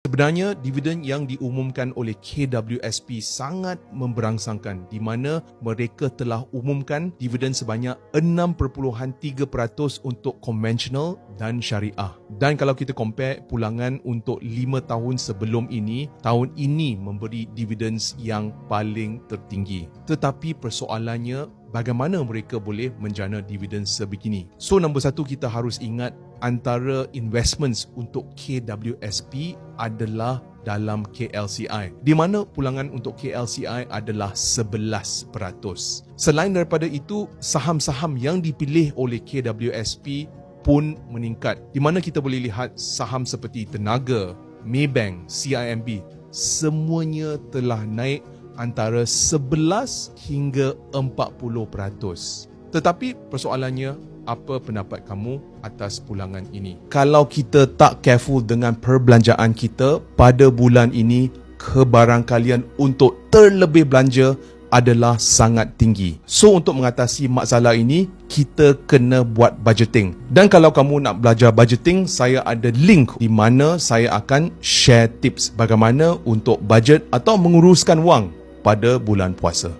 Sebenarnya dividen yang diumumkan oleh KWSP sangat memberangsangkan di mana mereka telah umumkan dividen sebanyak 6.3% untuk konvensional dan syariah. Dan kalau kita compare pulangan untuk 5 tahun sebelum ini, tahun ini memberi dividen yang paling tertinggi. Tetapi persoalannya bagaimana mereka boleh menjana dividen sebegini. So nombor satu kita harus ingat antara investments untuk KWSP adalah dalam KLCI di mana pulangan untuk KLCI adalah 11%. Selain daripada itu, saham-saham yang dipilih oleh KWSP pun meningkat di mana kita boleh lihat saham seperti Tenaga, Maybank, CIMB semuanya telah naik antara 11 hingga 40%. Tetapi persoalannya apa pendapat kamu atas pulangan ini? Kalau kita tak careful dengan perbelanjaan kita pada bulan ini, kebarangkalian untuk terlebih belanja adalah sangat tinggi. So untuk mengatasi masalah ini, kita kena buat budgeting. Dan kalau kamu nak belajar budgeting, saya ada link di mana saya akan share tips bagaimana untuk budget atau menguruskan wang pada bulan puasa.